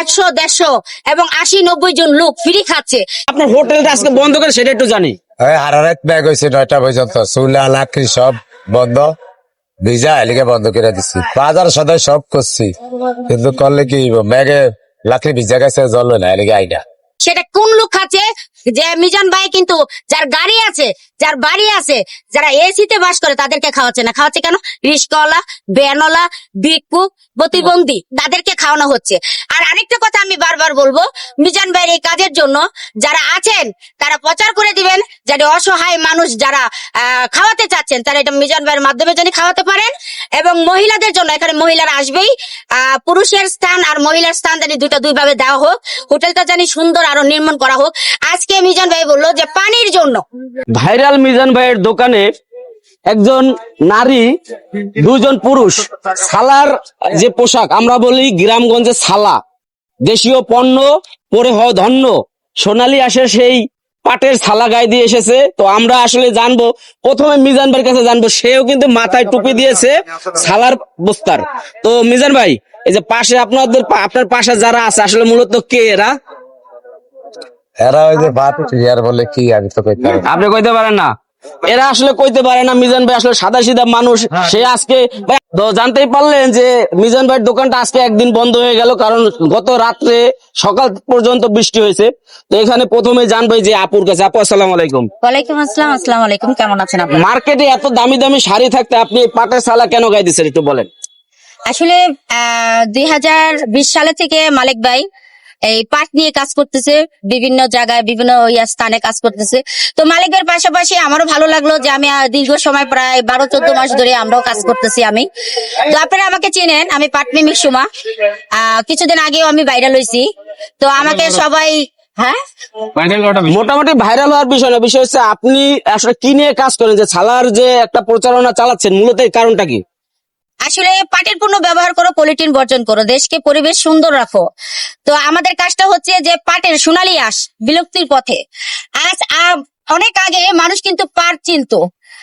একশো দেড়শো এবং আশি নব্বই জন লোক ফ্রি খাচ্ছে। আপনার হোটেলটা আজকে বন্ধ করে সেটা একটু জানি। আর ব্যাগ হয়েছে নয়টা পর্যন্ত। চুলা লাকড়ি সব বন্ধ। ভিজা এলিকে বন্ধ করে দিছি। বাজার সদাই সব করছি। কিন্তু করলে কি ব্যাগে লাকড়ি ভিজা গেছে জল না এলিকে আইডা। সেটা কোন লোক খাচ্ছে? যে মিজান ভাই কিন্তু যার গাড়ি আছে, যার বাড়ি আছে, যারা এসিতে বাস করে তাদেরকে খাওয়াচ্ছে না। খাওয়াচ্ছে কেন? রিস্কওয়ালা বেনওয়ালা ভিক্ষুক প্রতিবন্ধী, তাদেরকে খাওয়ানো হচ্ছে। আর আরেকটা কথা আমি বারবার বলব, মিজান ভাইয়ের এই কাজের জন্য যারা আছেন, তারা প্রচার করে দিবেন যাতে অসহায় মানুষ যারা খাওয়াতে চাচ্ছেন, তারা এটা মিজান ভাইয়ের মাধ্যমে জানি খাওয়াতে পারেন। এবং মহিলাদের জন্য, এখানে মহিলারা আসবেই পুরুষের স্থান আর মহিলার স্থান জানি দুইটা দুই ভাবে দেওয়া হোক। হোটেলটা জানি সুন্দর আরও নির্মাণ করা হোক। আজকে মিজান ভাই বলল যে পানির জন্য? ভাইরাল মিজান ভাইয়ের দোকানে একজন নারী, দুজন পুরুষ সালার যে পোশাক, আমরা বলি গ্রামগঞ্জে সালা দেশীয় পণ্য, পরে হওয়া ধন্য। সোনালী আসে সেই পাটের সালা গায়ে দিয়ে এসেছে। তো আমরা আসলে জানব, প্রথমে মিজান ভাইয়ের কাছে জানব, সেও কিন্তু মাথায় টুপি দিয়েছে সালার বস্তার তো মিজান ভাই, এই যে পাশে আপনাদের আপনার পাশে যারা আছে, আসলে মূলত কে এরা? এরা ওই যে ভাত ইয়ার বলে কি আমি তো কইতে পারি আপনি কইতে পারেন না। এরা আসলে কইতে পারে না মিজান ভাই আসলে সাদা সিধা মানুষ। সে আজকে ভাই, জানতেই পারলেন যে মিজান ভাইয়ের দোকানটা আজকে একদিন বন্ধ হয়ে গেল কারণ গত রাত্রে সকাল পর্যন্ত বৃষ্টি হয়েছে। তো এখানে প্রথমে জানবে যে আপুর কাছে আপু আসসালামু আলাইকুম। ওয়ালাইকুম আসসালাম আসসালামু আলাইকুম কেমন আছেন আপনি মার্কেটে এত দামি দামি শাড়ি থাকতে আপনি পাটের সালা কেন গাই দিচ্ছেন একটু বলেন। আসলে দুই হাজার বিশ সালে থেকে মালিক ভাই এই পাট নিয়ে কাজ করতেছে বিভিন্ন জায়গায় বিভিন্ন স্থানে কাজ করতেছে। তো মালিকের পাশাপাশি আমারও ভালো লাগল যে আমি দীর্ঘ সময় প্রায় বারো চোদ্দ মাস ধরে আমরাও কাজ করতেছি আমি। তো আপনারা আমাকে চেনেন আমি পাট মিমিক সুমা। আহ, কিছুদিন আগেও আমি ভাইরাল হয়েছি। তো আমাকে সবাই হ্যাঁ? মোটামুটি ভাইরাল হওয়ার বিষয় না বিষয় হচ্ছে আপনি আসলে কি নিয়ে কাজ করেন? যে ছালার যে একটা প্রচারণা চালাচ্ছেন মূলত এই কারণটা কি? আসলে পাটের পণ্য ব্যবহার করো পলিটিন বর্জন করো, দেশকে পরিবেশ সুন্দর রাখো। তো আমাদের কাজটা হচ্ছে যে পাটের সোনালী আস বিলুপ্তির পথে। আজ অনেক আগে মানুষ কিন্তু পাট চিনতো।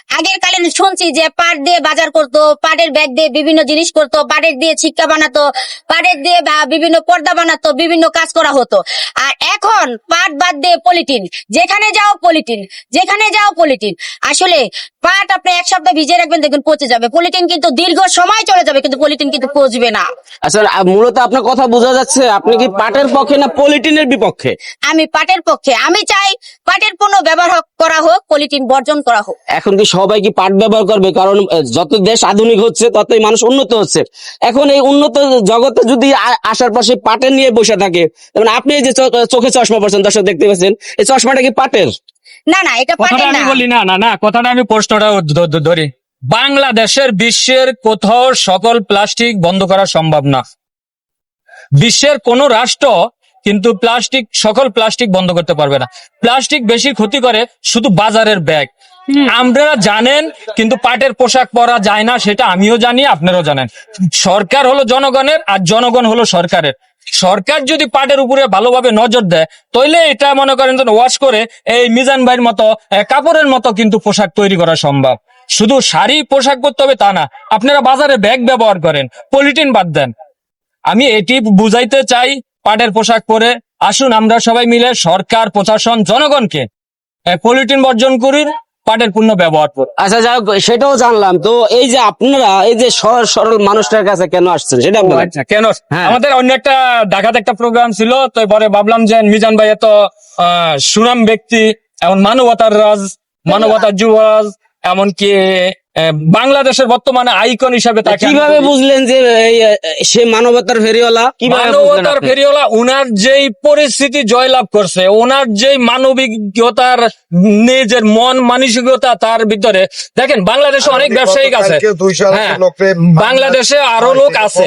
আগের কালে শুনছি যে পাট দিয়ে বাজার করতো পাটের ব্যাগ দিয়ে বিভিন্ন জিনিস করতো পাটের দিয়ে ছিক্কা বানাতো পাটের দিয়ে বা বিভিন্ন পর্দা বানাতো বিভিন্ন কাজ করা হতো। আর এখন পাট বাদ দিয়ে পলিটিন যেখানে যাও পলিটিন যেখানে যাও পলিটিন আসলে পাট আপনি এক সপ্তাহ ভিজিয়ে রাখবেন দেখবেন পচে যাবে। পলিটিন কিন্তু দীর্ঘ সময় চলে যাবে কিন্তু পলিটিন কিন্তু পচবে না। আচ্ছা আ- মূলত আপনার কথা বোঝা যাচ্ছে আপনি কি পাটের পক্ষে না পলিটিনের বিপক্ষে? আমি পাটের পক্ষে আমি চাই পাটের পণ্য ব্যবহার করা হোক পলিটিন বর্জন করা হোক। এখন কি সবাই কি পাট ব্যবহার করবে? কারণ যত দেশ আধুনিক হচ্ছে ততই মানুষ উন্নত হচ্ছে। এখন এই উন্নত জগতে যদি আসার সেই পাটের নিয়ে বসে থাকে যেমন আপনি যে চোখে চশমা পড়ছেন দর্শক দেখতে পাচ্ছেন এই চশমাটা কি পাটের? না না এটা কথাটা পাটের আমি না। বলি না না না কথাটা আমি প্রশ্নটা ধরি। বাংলাদেশের বিশ্বের কোথাও সকল প্লাস্টিক বন্ধ করা সম্ভব না। বিশ্বের কোন রাষ্ট্র কিন্তু প্লাস্টিক সকল প্লাস্টিক বন্ধ করতে পারবে না। প্লাস্টিক বেশি ক্ষতি করে শুধু বাজারের ব্যাগ। আপনারা জানেন, কিন্তু পাটের পোশাক পরা যায় না, সেটা আমিও জানি, আপনারাও জানেন। সরকার হলো জনগণের আর জনগণ হলো সরকারের। সরকার যদি পাটের উপরে ভালোভাবে নজর দেয় তাহলে এটা মনে করেন ওয়াশ করে এই মিজান ভাইয়ের মতো কাপড়ের মতো কিন্তু পোশাক তৈরি করা সম্ভব। শুধু শাড়ি পোশাক করতে হবে তা না, আপনারা বাজারে ব্যাগ ব্যবহার করেন, পলিটিন বাদ দেন। আমি এটি বুঝাইতে চাই, পাটের পোশাক পরে আসুন আমরা সবাই মিলে সরকার, প্রশাসন, জনগণকে পলিটিন বর্জন করি। পাটের পণ্য ব্যবহার করে আচ্ছা যাই সেটাও জানলাম তো এই যে আপনারা এই যে সহজ সরল মানুষটার কাছে কেন আসছেন সেটা। আচ্ছা কেন হ্যাঁ। আমাদের অন্য একটা ঢাকাতে একটা প্রোগ্রাম ছিল তো পরে ভাবলাম যে মিজান ভাই এত সুনাম ব্যক্তি এমন মানবতার রাজ মানবতার যুবরাজ এমনকি বাংলাদেশের বর্তমানে আইকন হিসাবে তাকে কীভাবে বুঝলেন যে সে মানবতার ফেরিওয়ালা? কীভাবে বুঝলেন মানবতার? ফেরিওয়ালা উনার যেই পরিস্থিতি জয়লাভ করছে ওনার যেই মানবিকতার নিজের মন মানসিকতা তার ভিতরে দেখেন বাংলাদেশে অনেক ব্যবসায়িক আছে। হ্যাঁ, বাংলাদেশে আরও লোক আছে।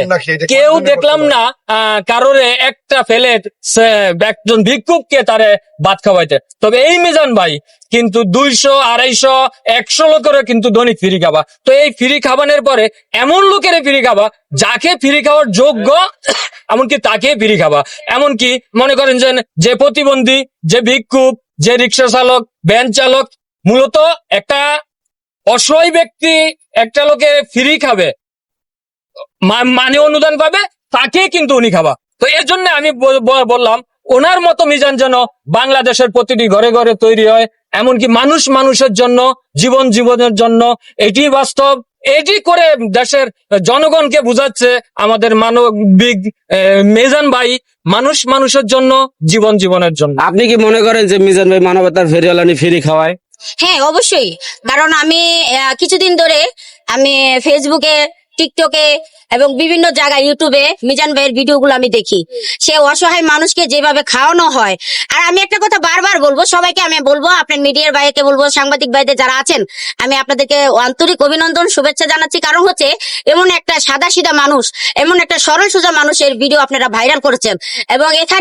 কেউ দেখলাম না আহ, কারোরে একটা ফেলে একজন ভিক্ষুককে তারে ভাত খাওয়াইতে। তবে এই মিজান ভাই কিন্তু দুইশো, আড়াইশো, একশো লোকের কিন্তু ধনী ফ্রি খাবা। তো এই ফ্রি খাবানের পরে এমন লোকের ফ্রি খাবা যাকে ফ্রি খাওয়ার যোগ্য, এমনকি তাকে ফ্রি খাবা। এমনকি মনে করেন যে যে প্রতিবন্ধী, যে ভিক্ষুক, যে রিক্সা চালক, ভ্যান চালক, মূলত একটা অসহায় ব্যক্তি একটা লোকে ফ্রি খাবে মানে অনুদান পাবে, তাকে কিন্তু উনি খাবা। তো এর জন্য আমি বল- বল- বললাম, ওনার মতো মিজান যেন বাংলাদেশের প্রতিটি ঘরে ঘরে তৈরি হয় এমনকি মানুষ মানুষের জন্য জীবন জীবনের জন্য এটি বাস্তব এটি করে দেশের জনগণকে বুঝাচ্ছে আমাদের মানবিক আহ, মেজান ভাই মানুষ মানুষের জন্য জীবন জীবনের জন্য। আপনি কি মনে করেন যে মিজান ভাই মানবতার ফেরিওয়ালানি ফেরি খাওয়ায়? হ্যাঁ অবশ্যই। কারণ আমি আহ, কিছুদিন ধরে আমি ফেসবুকে টিকটকে এবং বিভিন্ন জায়গায় ইউটিউবে মিজান ভাইয়ের ভিডিওগুলো আমি দেখি। সে অসহায় মানুষকে যেভাবে খাওয়ানো হয়। আর আমি একটা কথা বারবার বলব, সবাইকে আমি বলব, আপনার মিডিয়ার ভাইকে বলব, সাংবাদিক ভাইদের যারা আছেন, আমি আপনাদেরকে আন্তরিক অভিনন্দন, শুভেচ্ছা জানাচ্ছি। কারণ হচ্ছে, এমন একটা সাদা সিধা মানুষ, এমন একটা সরল সোজা মানুষের ভিডিও আপনারা ভাইরাল করেছেন। এবং এখানে